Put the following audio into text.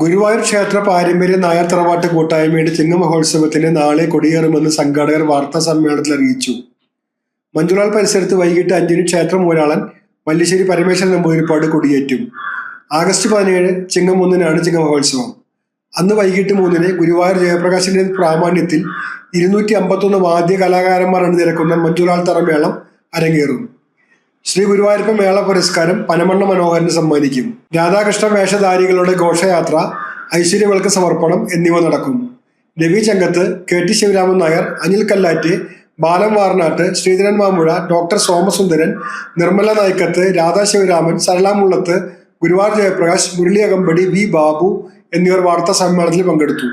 ഗുരുവായൂർ ക്ഷേത്ര പാരമ്പര്യ നായർ തറവാട്ട് കൂട്ടായ്മയുടെ ചിങ്ങ മഹോത്സവത്തിന് നാളെ കൊടിയേറുമെന്ന് സംഘാടകർ വാർത്താ സമ്മേളനത്തിൽ അറിയിച്ചു. മഞ്ജുളാൽ പരിസരത്ത് വൈകിട്ട് അഞ്ചിന് ക്ഷേത്ര മൂരാളൻ മല്ലിശ്ശേരി പരമേശ്വരൻ നമ്പൂതിരിപ്പാട് കൊടിയേറ്റും. ആഗസ്റ്റ് പതിനേഴ് ചിങ്ങം ഒന്നിനാണ് ചിങ്ങ മഹോത്സവം. അന്ന് വൈകിട്ട് മൂന്നിന് ഗുരുവായൂർ ജയപ്രകാശിന്റെ പ്രാമാണ്യത്തിൽ ഇരുന്നൂറ്റി അമ്പത്തൊന്ന് വാദ്യ കലാകാരന്മാർ അണിനിരക്കുന്ന മഞ്ജുലാൽ തറമേളം അരങ്ങേറും. ശ്രീ ഗുരുവായൂരപ്പ മേള പുരസ്കാരം പനമണ്ണ മനോഹരന് സമ്മാനിക്കും. രാധാകൃഷ്ണ വേഷധാരികളുടെ ഘോഷയാത്ര ഐശ്വര്യവൾക്ക് സമർപ്പണം എന്നിവ നടക്കും. Ravi Changath K T Sivaraman Nair Anil Kallatt Balam വാർനാട്ട് Sreedharan Mampuzha doctor Somasundaran Nirmala നായ്ക്കത്ത് Radha Sivaraman സരളാമുള്ളത്ത് Guruvar Jayaprakash Murali അകമ്പടി വി ബാബു എന്നിവർ വാർത്താ സമ്മേളനത്തിൽ പങ്കെടുത്തു.